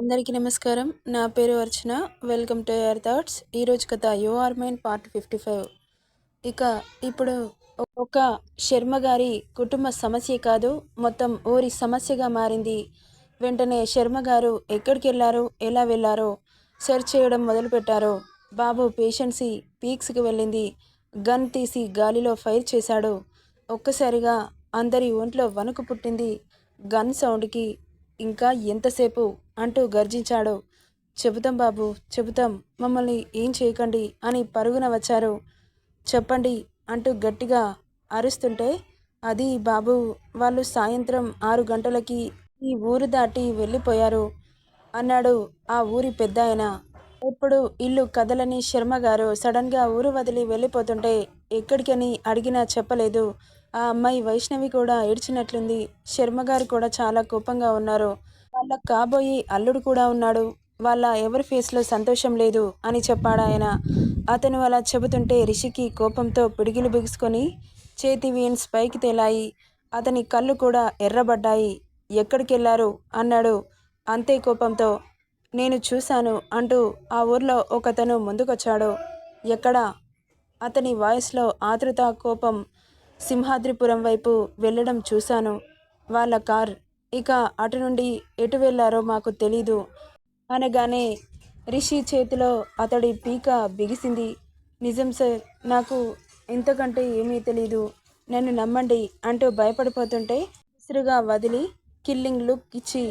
అందరికీ నమస్కారం. నా పేరు Archana. Welcome to your thoughts. ఈరోజు కథ you are mine part fifty five. ఇక ఇప్పుడు ఒక శర్మ గారి కుటుంబ సమస్య కాదు మొత్తం ఊరి సమస్యగా మారింది. వెంటనే శర్మ గారు ఎక్కడికి వెళ్ళారో ఎలా వెళ్ళారో సెర్చ్ చేయడం మొదలుపెట్టారు. బాబు పేషెన్సీ పీక్స్కి వెళ్ళింది. గన్ తీసి గాలిలో ఫైర్ చేశాడు. ఒక్కసారిగా అందరి ఒంట్లో వణుకు పుట్టింది. గన్ సౌండ్కి ఇంకా ఎంతసేపు అంటూ గర్జించాడు. చెబుతాం బాబు చెబుతాం. మమ్మల్ని ఏం చేయకండి అని పరుగున వచ్చారు. చెప్పండి అంటూ గట్టిగా అరుస్తుంటే అది బాబు వాళ్ళు సాయంత్రం ఆరు గంటలకి ఈ ఊరు దాటి వెళ్ళిపోయారు అన్నాడు ఆ ఊరి పెద్ద ఆయన ఇప్పుడు ఇల్లు కదలని శర్మ గారు సడన్గా ఊరు వదిలి వెళ్ళిపోతుంటే ఎక్కడికని అడిగినా చెప్పలేదు. ఆ అమ్మాయి వైష్ణవి కూడా ఏడ్చినట్లుంది. శర్మ గారు కూడా చాలా కోపంగా ఉన్నారు. వాళ్ళ కాబోయే అల్లుడు కూడా ఉన్నాడు. వాళ్ళ ఎవరి ఫేస్లో సంతోషం లేదు అని చెప్పాడాయన అతను అలా చెబుతుంటే రిషికి కోపంతో పిడిగిలు బిగుసుకొని చేతి వీన్స్ పైకి తేలాయి. అతని కళ్ళు కూడా ఎర్రబడ్డాయి. ఎక్కడికెళ్ళారు? అన్నాడు. అంతే కోపంతో నేను చూశాను అంటూ ఆ ఊర్లో ఒకతను ముందుకొచ్చాడు. ఎక్కడ? అతని వాయిస్లో ఆతృత కోపం సింహాద్రిపురం వైపు వెళ్ళడం చూశాను. వాళ్ళ కార్ ఇక అటు నుండి ఎటు వెళ్ళారో మాకు తెలీదు. అనగానే రిషి చేతిలో అతడి పీక బిగిసింది. నిజం సార్ నాకు ఇంతకంటే ఏమీ తెలీదు. నన్ను నమ్మండి అంటూ భయపడిపోతుంటే విసురుగా వదిలి కిల్లింగ్ లుక్ ఇచ్చి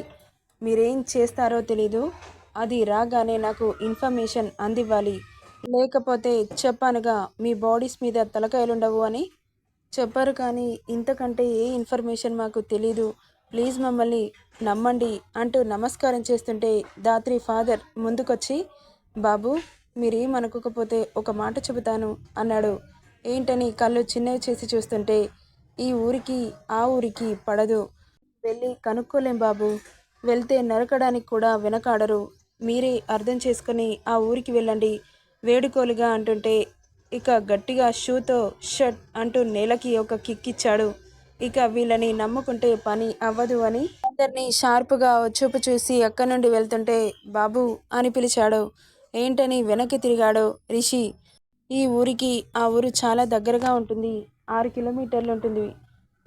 మీరేం చేస్తారో తెలీదు. అది రాగానే నాకు ఇన్ఫర్మేషన్ అందివ్వాలి. లేకపోతే చెప్పానుగా మీ బాడీస్ మీద తలకాయలుండవు అని చెప్పారు కానీ ఇంతకంటే ఏ ఇన్ఫర్మేషన్ మాకు తెలీదు. ప్లీజ్ మమ్మల్ని నమ్మండి అంటూ నమస్కారం చేస్తుంటే దాత్రి ఫాదర్ ముందుకొచ్చి బాబు మీరేం అనుకోకపోతే ఒక మాట చెబుతాను అన్నాడు. ఏంటని కళ్ళు చిన్నవి చేసి చూస్తుంటే ఈ ఊరికి ఆ ఊరికి పడదు. వెళ్ళి కనుక్కోలేం బాబు. వెళ్తే నరకడానికి కూడా వెనకాడరు. మీరే అర్థం చేసుకుని ఆ ఊరికి వెళ్ళండి. వేడుకోలుగా అంటుంటే ఇక గట్టిగా షూతో షట్ అంటూ నేలకి ఒక కిక్ ఇచ్చాడు ఇక వీళ్ళని నమ్ముకుంటే పని అవ్వదు అని అందరినీ షార్ప్గా చూపు చూసి అక్కడి నుండి వెళ్తుంటే బాబు అని పిలిచాడు. ఏంటని వెనక్కి తిరిగాడు రిషి. ఈ ఊరికి ఆ ఊరు చాలా దగ్గరగా ఉంటుంది. ఆరు కిలోమీటర్లు ఉంటుంది.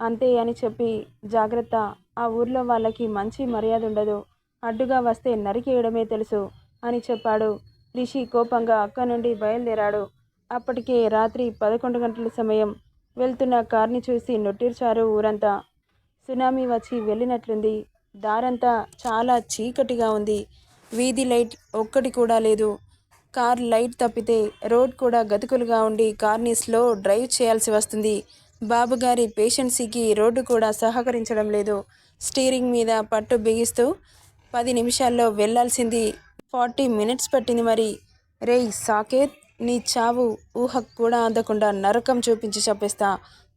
అంతే అని చెప్పి జాగ్రత్త. ఆ ఊర్లో వాళ్ళకి మంచి మర్యాద ఉండదు. అడ్డుగా వస్తే నరికేయడమే తెలుసు అని చెప్పాడు. రిషి కోపంగా అక్క నుండి బయలుదేరాడు. అప్పటికే రాత్రి పదకొండు గంటల సమయం. వెళ్తున్న కార్ని చూసి నొట్టిర్చారు ఊరంతా. సునామీ వచ్చి వెళ్ళినట్లుంది. దారంతా చాలా చీకటిగా ఉంది. వీధి లైట్ ఒక్కటి కూడా లేదు. కార్ లైట్ తప్పితే రోడ్ కూడా గతుకులుగా ఉండి కార్ని స్లో డ్రైవ్ చేయాల్సి వస్తుంది. బాబుగారి పేషెన్సీకి రోడ్డు కూడా సహకరించడం లేదు. స్టీరింగ్ మీద పట్టు బిగిస్తూ పది నిమిషాల్లో వెళ్ళాల్సింది. ఫార్టీ మినిట్స్ పట్టింది మరి. రేయ్ సాకేత్! నీ చావు ఊహకు కూడా అందకుండా నరకం చూపించి చంపేస్తా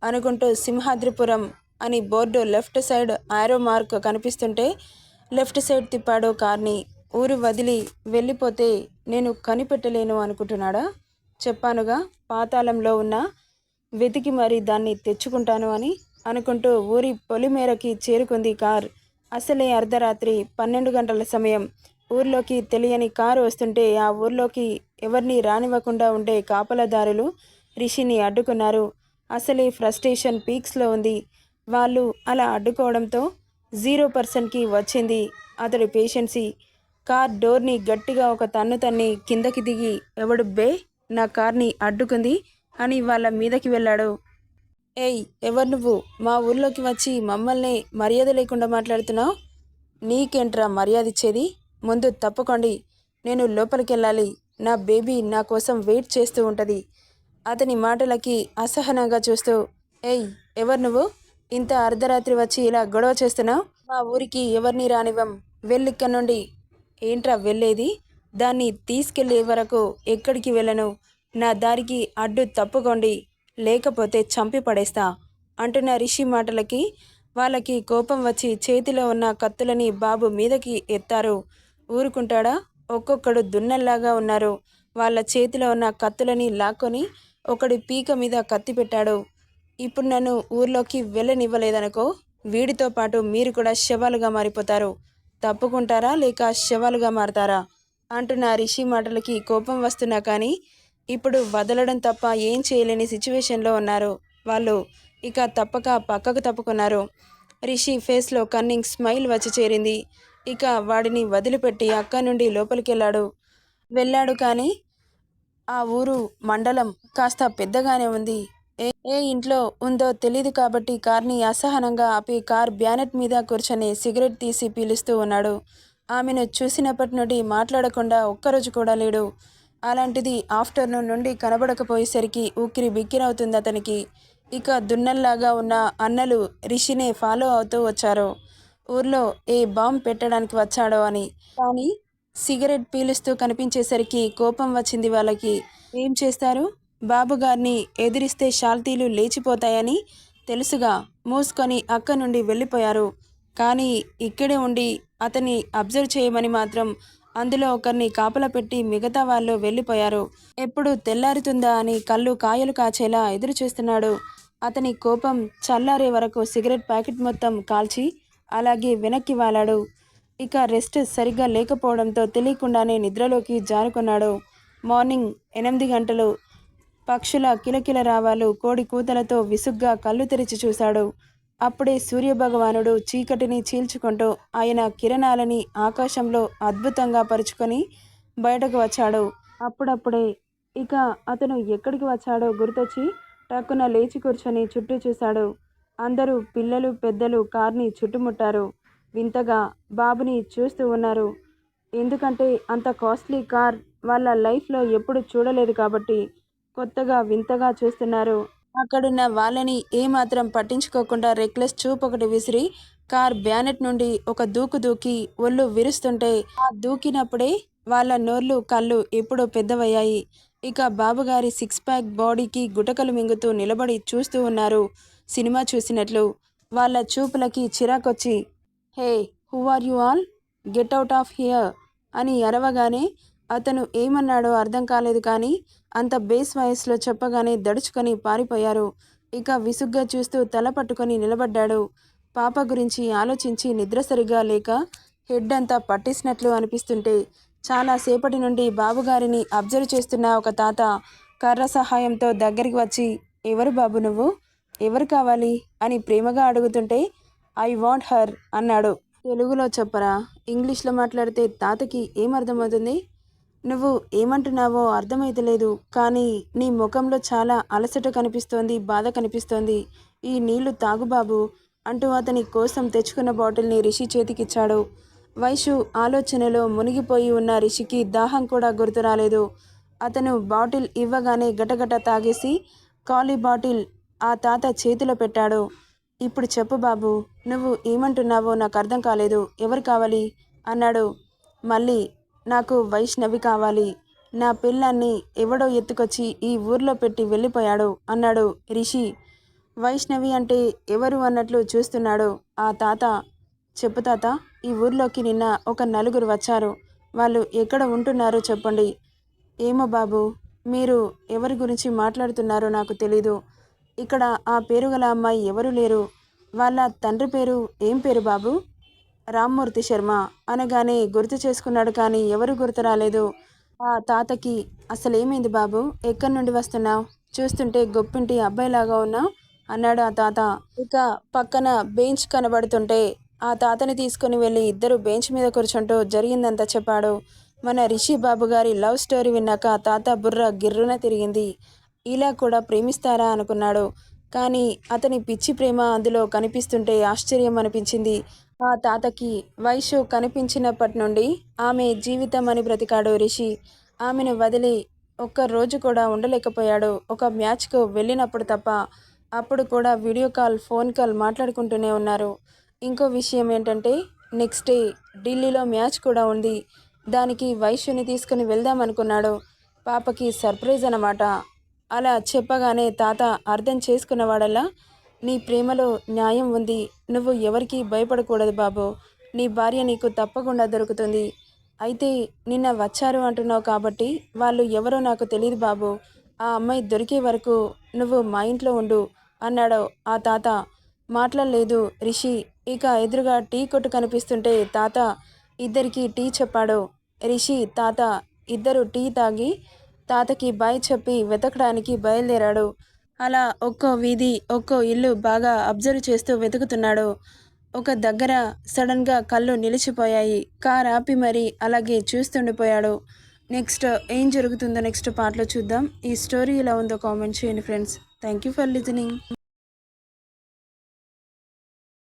అనుకుంటూ సింహాద్రిపురం అని board left side arrow mark కనిపిస్తుంటే left side తిప్పాడు కార్ని ఊరు వదిలి వెళ్ళిపోతే నేను కనిపెట్టలేను అనుకుంటున్నాడా? చెప్పానుగా పాతాళంలో ఉన్న వెతికి మరి దాన్ని తెచ్చుకుంటాను అని అనుకుంటూ ఊరి పొలిమేరకి చేరుకుంది కార్. అసలే అర్ధరాత్రి పన్నెండు గంటల సమయం. ఊర్లోకి తెలియని కారు వస్తుంటే ఆ ఊర్లోకి ఎవరిని రానివ్వకుండా ఉండే కాపలదారులు రిషిని అడ్డుకున్నారు. అసలే ఫ్రస్ట్రేషన్ పీక్స్లో ఉంది. వాళ్ళు అలా అడ్డుకోవడంతో జీరో పర్సెంట్కి వచ్చింది అతడి పేషెన్సీ. కార్ డోర్ని గట్టిగా ఒక తన్ను తన్ని కిందకి దిగి ఎవడు బే నా కార్ని అడ్డుకుంది అని వాళ్ళ మీదకి వెళ్ళాడు. ఏయ్ ఎవరు నువ్వు? మా ఊర్లోకి వచ్చి మమ్మల్ని మర్యాద లేకుండా మాట్లాడుతున్నావు? నీకేంట్రా మర్యాద ఇచ్చేది ముందు తప్పుకోండి. నేను లోపలికి వెళ్ళాలి నా బేబీ నా కోసం వెయిట్ చేస్తూ ఉంటుంది. అతని మాటలకి అసహనంగా చూస్తూ ఏయ్ ఎవరు నువ్వు? ఇంత అర్ధరాత్రి వచ్చి ఇలా గొడవ చేస్తున్నావు? మా ఊరికి ఎవరిని రానివ్వం. వెళ్ళిక్క నుండి. ఏంట్రా వెళ్ళేది? దాన్ని తీసుకెళ్ళే వరకు ఎక్కడికి వెళ్ళను? నా దారికి అడ్డు తప్పుకోండి. లేకపోతే చంపి పడేస్తా. అంటున్న రిషి మాటలకి వాళ్ళకి కోపం వచ్చి చేతిలో ఉన్న కత్తులని బాబు మీదకి ఎత్తారు. ఊరుకుంటాడా? ఒక్కొక్కడు దున్నల్లాగా ఉన్నారు. వాళ్ళ చేతిలో ఉన్న కత్తులని లాక్కొని ఒకడి పీక మీద కత్తి పెట్టాడు. ఇప్పుడు నన్ను ఊర్లోకి వెళ్ళనివ్వలేదనుకో వీడితో పాటు మీరు కూడా శవాలుగా మారిపోతారు. తప్పుకుంటారా లేక శవాలుగా మారతారా? అంటున్న రిషి మాటలకి కోపం వస్తున్నా కానీ ఇప్పుడు వదలడం తప్ప ఏం చేయలేని సిచ్యువేషన్లో ఉన్నారు. వాళ్ళు ఇక తప్పక పక్కకు తప్పుకున్నారు. రిషి ఫేస్లో కన్నింగ్ స్మైల్ వచ్చి చేరింది. ఇక వాడిని వదిలిపెట్టి అక్క నుండి లోపలికెళ్ళాడు. వెళ్ళాడు కానీ ఆ ఊరు మండలం కాస్త పెద్దగానే ఉంది. ఏ ఏ ఇంట్లో ఉందో తెలియదు కాబట్టి కార్ని అసహనంగా ఆపి కార్ బ్యానెట్ మీద కూర్చొని సిగరెట్ తీసి పీలుస్తూ ఉన్నాడు. ఆమెను చూసినప్పటి నుండి మాట్లాడకుండా ఒక్కరోజు కూడా లేడు. అలాంటిది ఆఫ్టర్నూన్ నుండి కనబడకపోయేసరికి ఉక్కిరి బిక్కిరవుతుంది అతనికి. ఇక దున్నల్లాగా ఉన్న అన్నలు రిషినే ఫాలో అవుతూ వచ్చారు. ఊర్లో ఏ బాంబ్ పెట్టడానికి వచ్చాడో అని. కానీ సిగరెట్ పీలుస్తూ కనిపించేసరికి కోపం వచ్చింది వాళ్ళకి. ఏం చేస్తారు? బాబుగారిని ఎదిరిస్తే షాల్తీలు లేచిపోతాయని తెలుసుగా మూసుకొని అక్క నుండి వెళ్ళిపోయారు. కానీ ఇక్కడే ఉండి అతన్ని అబ్జర్వ్ చేయమని మాత్రం అందులో ఒకరిని కాపలా పెట్టి మిగతా వాళ్ళు వెళ్ళిపోయారు. ఎప్పుడు తెల్లారుతుందా అని కళ్ళు కాయలు కాచేలా ఎదురు చూస్తున్నాడు అతని కోపం చల్లారే వరకు సిగరెట్ ప్యాకెట్ మొత్తం కాల్చి అలాగే వెనక్కి వాలాడు. ఇక రెస్ట్ సరిగ్గా లేకపోవడంతో తెలియకుండానే నిద్రలోకి జారుకున్నాడు. మార్నింగ్ ఎనిమిది గంటలు. పక్షుల కిలకిల రావాలు కోడి కూతలతో విసుగ్గా కళ్ళు తెరిచి చూశాడు. అప్పుడే సూర్యభగవానుడు చీకటిని చీల్చుకుంటూ ఆయన కిరణాలని ఆకాశంలో అద్భుతంగా పరుచుకొని బయటకు వచ్చాడు. అప్పుడప్పుడే ఇక అతను ఎక్కడికి వచ్చాడో గుర్తొచ్చి టక్కున లేచి కూర్చొని చుట్టూ చూశాడు. అందరూ పిల్లలు పెద్దలు కార్ని చుట్టుముట్టారు. వింతగా బాబుని చూస్తూ ఉన్నారు. ఎందుకంటే అంత కాస్ట్లీ కార్ వాళ్ళ లైఫ్లో ఎప్పుడు చూడలేదు కాబట్టి కొత్తగా వింతగా చూస్తున్నారు. అక్కడున్న వాళ్ళని ఏమాత్రం పట్టించుకోకుండా రెక్లెస్ చూపు ఒకటి విసిరి కార్ బ్యానెట్ నుండి ఒక దూకు దూకి ఒళ్ళు విరుస్తుంటే ఆ దూకినప్పుడే వాళ్ళ నోర్లు కళ్ళు ఎప్పుడో పెద్దవయ్యాయి. ఇక బాబుగారి సిక్స్ ప్యాక్ బాడీకి గుటకలు మింగుతూ నిలబడి చూస్తూ ఉన్నారు. సినిమా చూసినట్లు వాళ్ళ చూపులకి చిరాకొచ్చి hey who are you all? Get out of here అని అరవగానే అతను ఏమన్నాడో అర్థం కాలేదు కానీ అంత బేస్ వయసులో చెప్పగానే దడుచుకొని పారిపోయారు. ఇక విసుగ్గా చూస్తూ తల పట్టుకొని నిలబడ్డాడు. పాప గురించి ఆలోచించి నిద్ర సరిగా లేక హెడ్ అంతా పట్టేసినట్లు అనిపిస్తుంటే చాలాసేపటి నుండి బాబుగారిని అబ్జర్వ్ చేస్తున్న ఒక తాత కర్ర సహాయంతో దగ్గరికి వచ్చి ఎవరు బాబు నువ్వు? ఎవరు కావాలి అని ప్రేమగా అడుగుతుంటే ఐ వాంట్ హర్ అన్నాడు. తెలుగులో చెప్పరా? ఇంగ్లీష్లో మాట్లాడితే తాతకి ఏమర్థమవుతుంది నువ్వు ఏమంటున్నావో అర్థమైతలేదు కానీ నీ ముఖంలో చాలా అలసట కనిపిస్తోంది బాధ కనిపిస్తోంది. ఈ నీళ్ళు తాగుబాబు అంటూ అతని కోసం తెచ్చుకున్న బాటిల్ని రిషి చేతికిచ్చాడు. వైషు ఆలోచనలో మునిగిపోయి ఉన్న రిషికి దాహం కూడా గుర్తు రాలేదు అతను బాటిల్ ఇవ్వగానే గటగట తాగేసి ఖాళీ బాటిల్ ఆ తాత చేతిలో పెట్టాడు. ఇప్పుడు చెప్పు బాబు నువ్వు ఏమంటున్నావో నాకు అర్థం కాలేదు. ఎవరు కావాలి? అన్నాడు. మళ్ళీ నాకు వైష్ణవి కావాలి. నా పిల్లాన్ని ఎవడో ఎత్తుకొచ్చి ఈ ఊర్లో పెట్టి వెళ్ళిపోయాడు అన్నాడు రిషి. వైష్ణవి అంటే ఎవరు అన్నట్లు చూస్తున్నాడు ఆ తాత. చెప్పు తాత ఈ ఊర్లోకి నిన్న ఒక నలుగురు వచ్చారు. వాళ్ళు ఎక్కడ ఉంటున్నారో చెప్పండి. ఏమో బాబు మీరు ఎవరి గురించి మాట్లాడుతున్నారో నాకు తెలీదు. ఇక్కడ ఆ పేరు గల అమ్మాయి ఎవరు లేరు? వాళ్ళ తండ్రి పేరు ఏం పేరు బాబు? రామ్మూర్తి శర్మ అనగానే గుర్తు చేసుకున్నాడు కానీ ఎవరు గుర్తు రాలేదు. ఆ తాతకి అసలేమైంది బాబు? ఎక్కడి నుండి వస్తున్నావు? చూస్తుంటే గొప్పింటి అబ్బాయిలాగా ఉన్నావు? అన్నాడు ఆ తాత. ఇక పక్కన బెంచ్ కనబడుతుంటే ఆ తాతని తీసుకుని వెళ్ళి ఇద్దరు బెంచ్ మీద కూర్చుంటూ జరిగిందంతా చెప్పాడు. మన రిషి బాబు గారి లవ్ స్టోరీ విన్నాక తాత బుర్ర గిర్రున తిరిగింది. ఇలా కూడా ప్రేమిస్తారా అనుకున్నాడు. కానీ అతని పిచ్చి ప్రేమ అందులో కనిపిస్తుంటే ఆశ్చర్యం అనిపించింది. ఆ తాతకి వైషు కనిపించినప్పటి నుండి ఆమె జీవితం అని బ్రతికాడు రిషి. ఆమెను వదిలి ఒక్క రోజు కూడా ఉండలేకపోయాడు. ఒక మ్యాచ్కు వెళ్ళినప్పుడు తప్ప అప్పుడు కూడా వీడియో కాల్ ఫోన్ కాల్ మాట్లాడుకుంటూనే ఉన్నారు. ఇంకో విషయం ఏంటంటే నెక్స్ట్ డే ఢిల్లీలో మ్యాచ్ కూడా ఉంది. దానికి వైశ్యుని తీసుకుని వెళ్దాం అనుకున్నాడు. పాపకి సర్ప్రైజ్ అన్నమాట. అలా చెప్పగానే తాత అర్థం చేసుకున్నవాడల్లా నీ ప్రేమలో న్యాయం ఉంది. నువ్వు ఎవరికీ భయపడకూడదు బాబు. నీ భార్య నీకు తప్పకుండా దొరుకుతుంది. అయితే నిన్న వచ్చారు అంటున్నావు కాబట్టి వాళ్ళు ఎవరో నాకు తెలియదు బాబు. ఆ అమ్మాయి దొరికే వరకు నువ్వు మా ఇంట్లో ఉండు అన్నాడు ఆ తాత. మాట్లాడలేదు రిషి. ఇక ఎదురుగా టీ కొట్టు కనిపిస్తుంటే తాత ఇద్దరికి టీ చెప్పాడు. రిషి తాత ఇద్దరు టీ తాగి తాతకి బాయ్ చెప్పి వెతకడానికి బయలుదేరాడు. అలా ఒక్కో వీధి ఒక్కో ఇల్లు బాగా అబ్జర్వ్ చేస్తూ వెతుకుతున్నాడు. ఒక దగ్గర సడన్గా కళ్ళు నిలిచిపోయాయి. కార్ ఆపి మరీ అలాగే చూస్తుండిపోయాడు. నెక్స్ట్ ఏం జరుగుతుందో నెక్స్ట్ పార్ట్లో చూద్దాం. ఈ స్టోరీ ఎలా ఉందో కామెంట్ చేయండి friends. Thank you for listening.